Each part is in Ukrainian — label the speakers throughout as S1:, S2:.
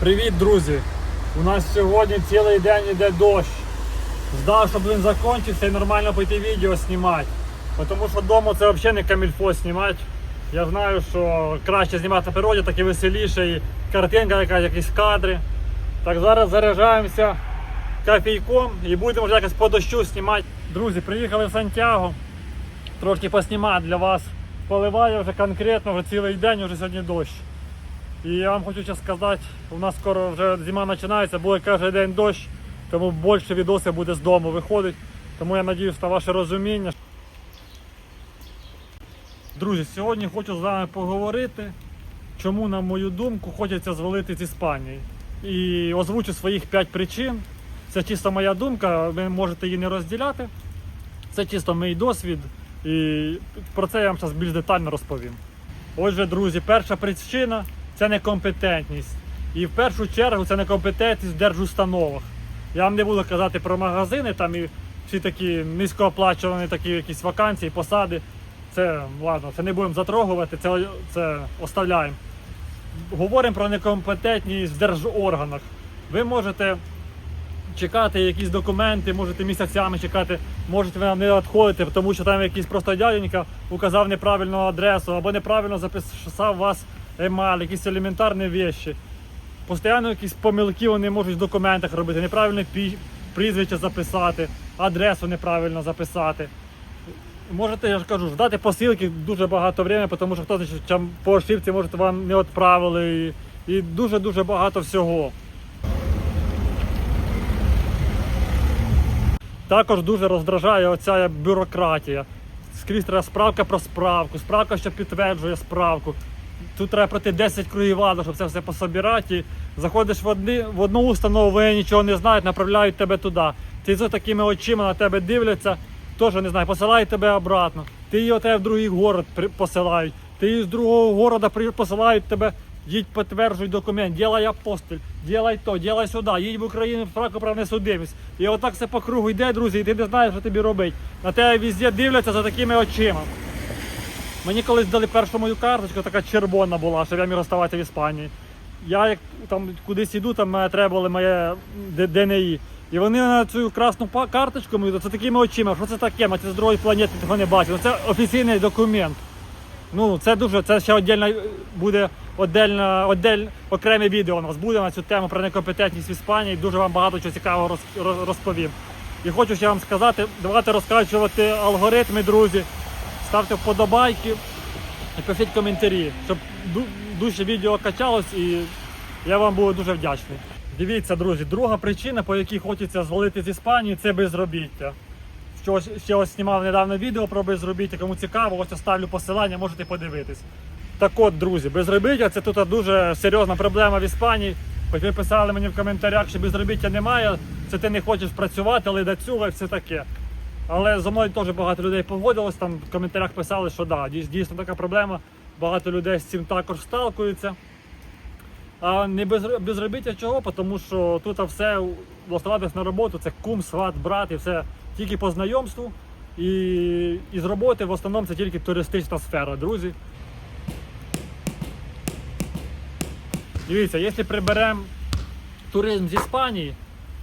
S1: Привіт, друзі! У нас сьогодні цілий день йде дощ. Ждав, щоб він закінчився і нормально пойти відео знімати. Тому що вдома це взагалі не камільфо знімати. Я знаю, що краще знімати на природі, так і веселіше, і картинка якась, якісь кадри. Так зараз заряджаємося кофійком і будемо вже якось по дощу знімати. Друзі, приїхали в Сантьяго. Трошки поснімати для вас. Поливає вже конкретно, вже цілий день, вже сьогодні дощ. І я вам хочу зараз сказати, у нас скоро вже зима починається, буде кожен день дощ, тому більше відосів буде з дому виходить. Тому я сподіваюся на ваше розуміння. Друзі, сьогодні хочу з вами поговорити, чому, на мою думку, хочеться звалити з Іспанії. І озвучу своїх 5 причин. Це чисто моя думка, ви можете її не розділяти. Це чисто мій досвід. І про це я вам зараз більш детально розповім. Отже, друзі, перша причина це некомпетентність. І в першу чергу це некомпетентність в держустановах. Я вам не буду казати про магазини, там і всі такі низькооплачувані такі якісь вакансії, посади. Це ладно, це не будемо затрогувати, це, це оставляємо. Говоримо про некомпетентність в держорганах. Ви можете чекати якісь документи, можете місяцями чекати, можете ви не відходити, тому що там якийсь просто дяденька указав неправильну адресу або неправильно записав вас емаль, якісь елементарні речі. Постійно якісь помилки вони можуть в документах робити, неправильне прізвище записати, адресу неправильно записати. Можете, я ж кажу, ждати посилки дуже багато времени, тому що хтось по ошибці може вам не відправили і, дуже-дуже багато всього. Також дуже роздражає оця бюрократія. Скрізь справка про справку, справка, що підтверджує справку. Тут треба пройти 10 кругів ада, щоб це все пособирати. Заходиш в, одні, в одну установу, вони нічого не знають, направляють тебе туди. Ти з такими очима на тебе дивляться, теж не знаю, посилають тебе обратно. Ти її в другий город посилають. Ти з другого города посилають тебе, їдь підтверджуй документ, ділай апостиль, ділай то, ділай сюди, їдь в Україну, фраку правне судимість. І отак все по кругу йде, друзі, і ти не знаєш, що тобі робити. На тебе везде дивляться за такими очима. Мені колись дали першу мою карточку, така червона була, щоб я міг розставати в Іспанії. Я як там кудись іду, там мене треба було моє ДНІ. І вони на цю красну карточку мою, це такими очима, що це таке, ми це з другої планети того не бачив. Це офіційний документ. Ну, це дуже, це ще отдельно буде отдельно, отдель, окреме відео у нас буде на цю тему про некомпетентність в Іспанії. Дуже вам багато чого цікавого роз- роз- розповім. І хочу ще вам сказати, давайте розкачувати алгоритми, друзі. Ставте вподобайки і пишіть коментарі, щоб ду- дужче відео качалось і я вам буду дуже вдячний. Дивіться, друзі, друга причина, по якій хочеться звалити з Іспанії, це безробіття. Що ще ось знімав недавно відео про безробіття. Кому цікаво, ось оставлю посилання, можете подивитись. Так от, друзі, безробіття це тут дуже серйозна проблема в Іспанії. Хоч ви писали мені в коментарях, що безробіття немає, це ти не хочеш працювати, але до цього і все таке. Але за мною теж багато людей погодилось, там в коментарях писали, що да, дійсно така проблема. Багато людей з цим також сталкуються. А не без, безробіття чого? Тому що тут все влаштуватись на роботу, це кум, сват, брат і все тільки по знайомству. І, і з роботи в основному це тільки туристична сфера, друзі. Дивіться, якщо приберемо туризм з Іспанії,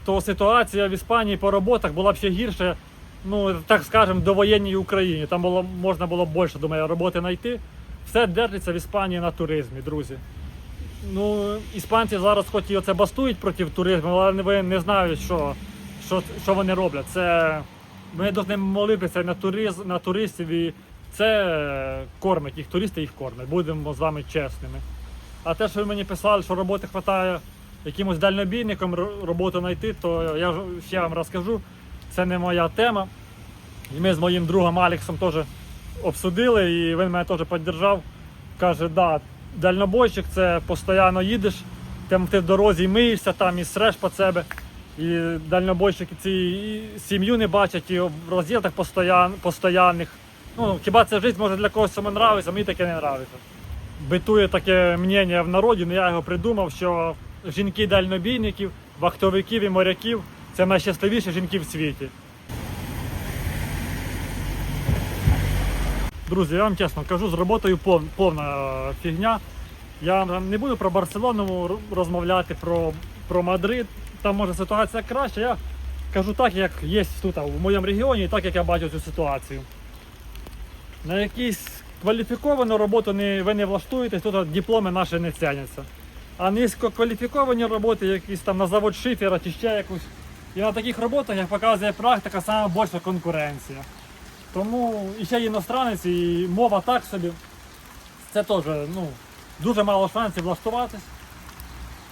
S1: то ситуація в Іспанії по роботах була б ще гірше, ну так скажемо, до воєнній Україні. Там було, можна було більше, думаю, роботи знайти. Все держиться в Іспанії на туризмі, друзі. Ну, іспанці зараз хоч і оце бастують проти туризму, але вони не знають, що, що, що вони роблять. Це ми повинні молитися на, туриз, на туристів і це кормить їх, туристи їх кормять. Будемо з вами чесними. А те, що ви мені писали, що роботи вистачає якимось дальнобійником роботу знайти, то я ще вам розкажу. Це не моя тема. І ми з моїм другом Алексом теж обсудили, і він мене теж підтримав. Каже, да, дальнобойщик це постійно їдеш, там ти в дорозі і миєшся там і среш по себе. І дальнобойщики ці сім'ю не бачать, і в розділах постоянних. Ну, хіба це життя може для когось цьому нравиться, мені таке не нравиться. Битує таке мнення в народі, але я його придумав, що жінки дальнобійників, вахтовиків і моряків це найщасливіші жінки в світі. Друзі, я вам чесно кажу, з роботою пов- повна е, фігня. Я не буду про Барселону розмовляти, про, про Мадрид. Там може ситуація краща. Я кажу так, як є тут в моєму регіоні, і так як я бачу цю ситуацію. На якісь кваліфіковану роботу не, ви не влаштуєтесь, тут дипломи наші не ціняться. А низькокваліфіковані роботи, якісь там на завод шифера чи ще якусь. І на таких роботах, як показує практика, саме більша конкуренція. Тому і ще іностранець, і мова так собі. Це теж ну, дуже мало шансів влаштуватись.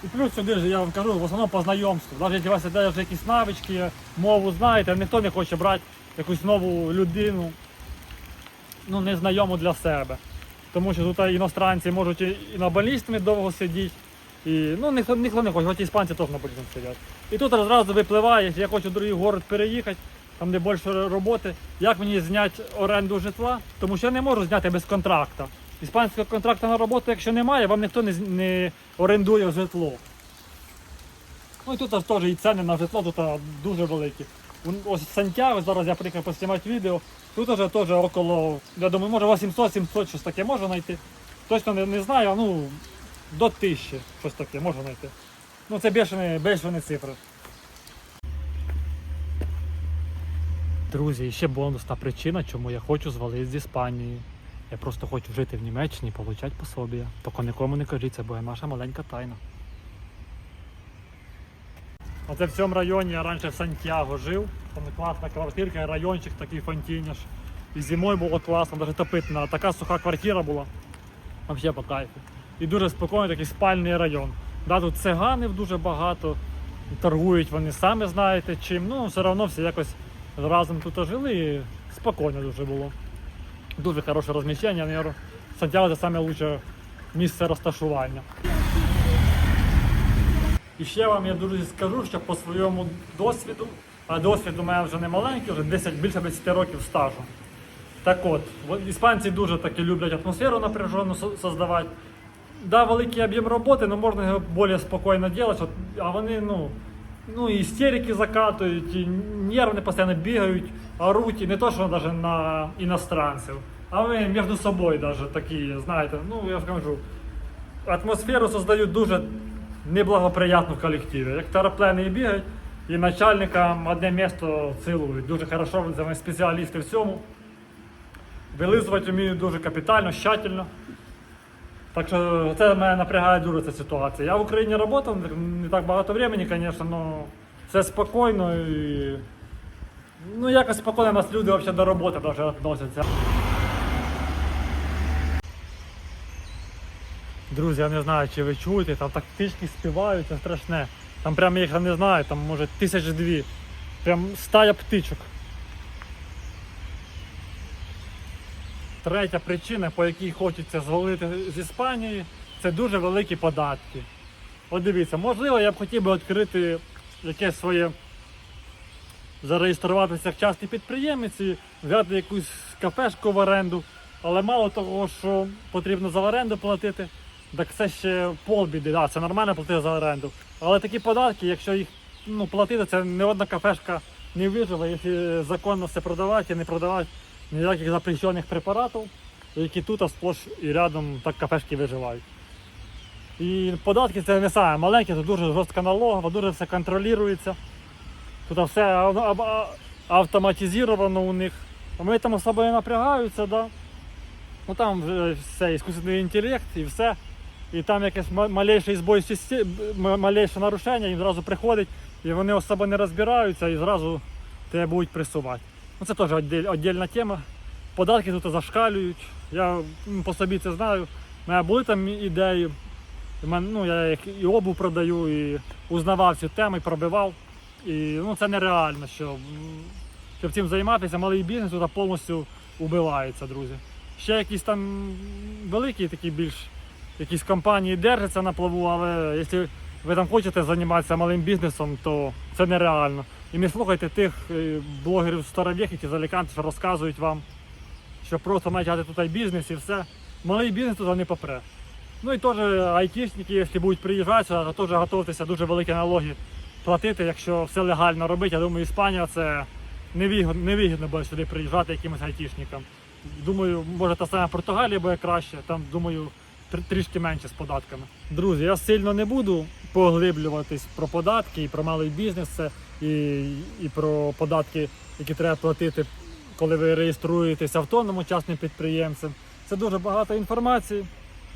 S1: І плюс сюди ж я вам кажу, в основному по знайомству. Навіть якщо у вас є якісь навички, мову знаєте, ніхто не хоче брати якусь нову людину, ну, незнайому для себе. Тому що тут іностранці можуть і на балістами довго сидіти. І, ну, ніхто, ніхто не хоче, хоч іспанці теж на балістами сидять. І тут одразу випливає, якщо я хочу в другий город переїхати, там де більше роботи, як мені зняти оренду житла, тому що я не можу зняти без контракту. Іспанського контракту на роботу, якщо немає, вам ніхто не, не орендує житло. Ну і тут теж і ціни на житло тут дуже великі. Ось Сантьяго, зараз я приїхав поснімати відео. Тут уже теж около, я думаю, може 800-700 щось таке можна знайти. Точно не, не знаю, ну до тисячі щось таке можна знайти. Ну це бешені, бешені цифри. Друзі, і ще бонусна причина, чому я хочу звалити з Іспанії. Я просто хочу жити в Німеччині і отримати пособія. Тільки нікому не кажіть, це буде наша маленька тайна. Оце в цьому районі я раніше в Сантьяго жив. Там класна квартирка, райончик такий фонтіняш. І зимою було класно, навіть топити на така суха квартира була. Взагалі по кайфу. І дуже спокійний такий спальний район. Да, тут циганів дуже багато, торгують вони самі знаєте чим. Ну, все одно всі якось разом тут жили і спокійно дуже було. Дуже хороше розміщення, наверное. Сантьяго це лучше місце розташування. І ще вам я дуже скажу, що по своєму досвіду, а досвід у мене вже не маленький, вже 10, більше 10 років стажу. Так от, іспанці дуже таки люблять атмосферу напряжену создавати. Да, великий об'єм роботи, але можна його більш спокійно робити, а вони, ну, ну, істерики закатують, і нервні постійно бігають, оруть, і не то, що навіть на іностранців, а вони між собою навіть такі, знаєте, ну, я ж атмосферу создають дуже неблагоприятну в колективі. Як тараплени бігають, і начальникам одне місто цілують. Дуже хорошо, вони спеціалісти в цьому. Вилизувати вміють дуже капітально, щательно. Так що це мене напрягає дуже ця ситуація. Я в Україні працював не так багато времени, звісно, але все спокійно і ну, якось спокійно нас люди взагалі до роботи навіть відносяться. Друзі, я не знаю, чи ви чуєте, там так птички співають, це страшне. Там прямо їх я не знаю, там може тисяч дві. Прям стая птичок. Третя причина, по якій хочеться звалити з Іспанії, це дуже великі податки. От дивіться, можливо, я б хотів би відкрити якесь своє зареєструватися як частний підприємець і взяти якусь кафешку в оренду. Але мало того, що потрібно за оренду платити, так це ще полбіди. Да, це нормально платити за оренду. Але такі податки, якщо їх ну, платити, це не одна кафешка не виживе, якщо законно все продавати і не продавати ніяких запрещених препаратів, які тут сплош і рядом так кафешки виживають. І податки це не саме маленькі, тут дуже жорстка налогова, дуже все контролюється. Тут все ав- ав- ав- автоматизовано у них. Вони там особо не напрягаються, да? ну там вже все, іскусний інтелект і все. І там якесь ма- малейше збой малейше нарушення, їм зразу приходить, і вони особо не розбираються і зразу тебе будуть пресувати. Ну, це теж віддільна тема. Податки тут зашкалюють. Я по собі це знаю. У мене були там ідеї. Ну, я як і обув продаю, і узнавав цю тему, і пробивав. І ну, це нереально, що, щоб цим займатися, малий бізнес тут повністю убивається, друзі. Ще якісь там великі такі більш якісь компанії держаться на плаву, але якщо ви там хочете займатися малим бізнесом, то це нереально. І не слухайте тих е, блогерів старових, які з Аліканти, що розказують вам, що просто почати тут бізнес і все. Малий бізнес тут не попре. Ну і теж айтішники, якщо будуть приїжджати, то теж готуйтеся дуже великі налоги платити, якщо все легально робити. Я думаю, Іспанія це невигідно, невигідно буде сюди приїжджати якимось айтішникам. Думаю, може та сама Португалія буде краще. Там, думаю, тр- трішки менше з податками. Друзі, я сильно не буду поглиблюватись про податки і про малий бізнес це, і, і про податки, які треба платити, коли ви реєструєтесь автономом частним підприємцем. Це дуже багато інформації.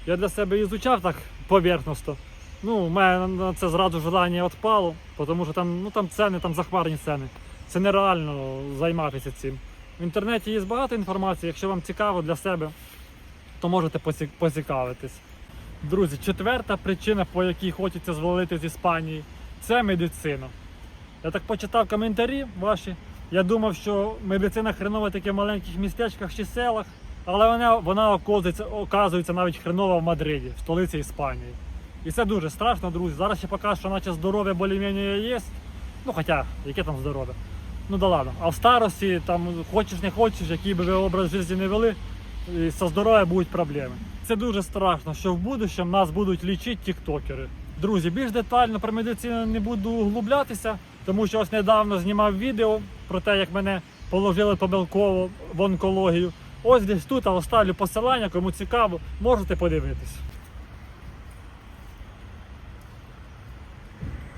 S1: Я для себе ізучав так поверхностно. Ну, у мене на це зразу желання відпало, тому що там, ну, там ціни, там захмарні ціни. Це нереально займатися цим. В інтернеті є багато інформації, якщо вам цікаво для себе, то можете поцікавитись. Друзі, четверта причина, по якій хочеться звалити з Іспанії, це медицина. Я так почитав коментарі ваші. Я думав, що медицина хренова тільки в маленьких містечках чи селах, але вона, вона оказується, оказується навіть хренова в Мадриді, в столиці Іспанії. І це дуже страшно, друзі. Зараз ще поки що наче здоров'я більш-менш є. Ну хоча, яке там здоров'я? Ну да ладно. А в старості, там хочеш не хочеш, який би ви образ життя не вели, і со здоров'я будуть проблеми. Це дуже страшно, що в будущем нас будуть лічити тіктокери. Друзі, більш детально про медицину не буду углублятися, тому що ось недавно знімав відео про те, як мене положили помилково в онкологію. Ось десь тут оставлю посилання, кому цікаво, можете подивитись.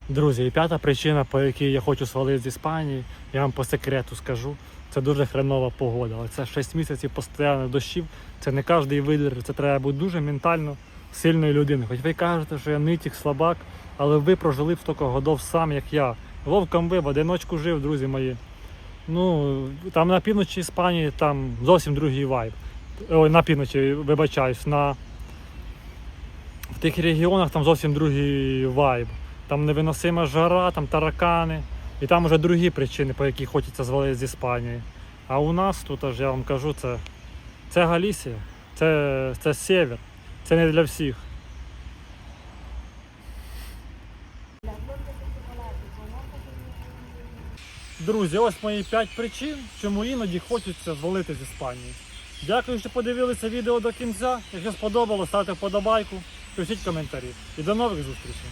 S1: Друзі, і п'ята причина, по якій я хочу свалити з Іспанії, я вам по секрету скажу. Це дуже хренова погода. Але це 6 місяців постійно дощів. Це не кожен видержить. Це треба бути дуже ментально сильною людиною. Хоч ви кажете, що я нитік, слабак, але ви прожили б стільки годов сам, як я. Вовком ви в одиночку жив, друзі мої. Ну, там на півночі Іспанії там зовсім другий вайб. Ой, на півночі, вибачаюсь, на... в тих регіонах там зовсім другий вайб. Там невиносима жара, там таракани. І там вже другі причини, по яких хочеться звалити з Іспанії. А у нас тут, аж я вам кажу, це, це Галісія, це, це север. Це не для всіх. Друзі, ось мої 5 причин, чому іноді хочеться звалити з Іспанії. Дякую, що подивилися відео до кінця. Якщо сподобалось, ставте вподобайку, пишіть коментарі. І до нових зустрічей.